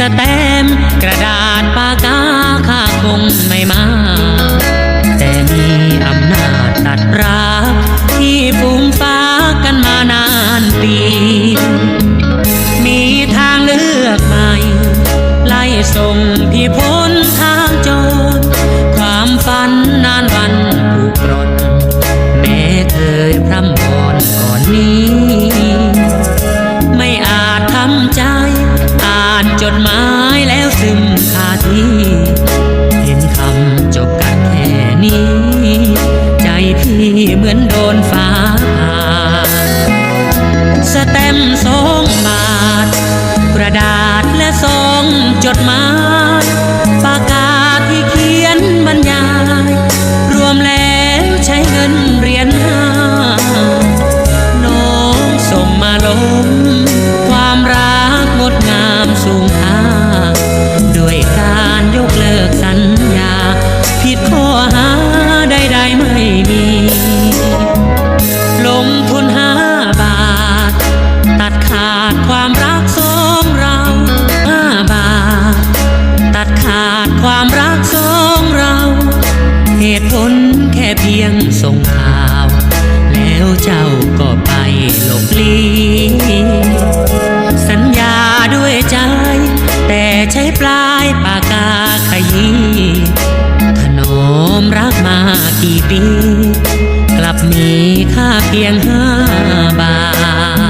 แตมกระดาษปากกาข้าคงไม่มา แต่มีอำนาจตัดรากที่ฟูงฟ้ากันมานานปี มีทางเลือกใหม่ ไล่ส่งพี่พ มือนโดนฟ้าผ่าสแตมสองบาท กระดาษและซองจดหมายปากกาที่เขียนบรรยาย รวมแล้วใช้เงินเรียญห้าน้องส่งมาลมความรักงดงามสูงค่าด้วยการยกเลิกสัญญา ผิดข้อหาใดๆไม่มี ล กี่ปี กลับมีค่าเพียงห้าบาท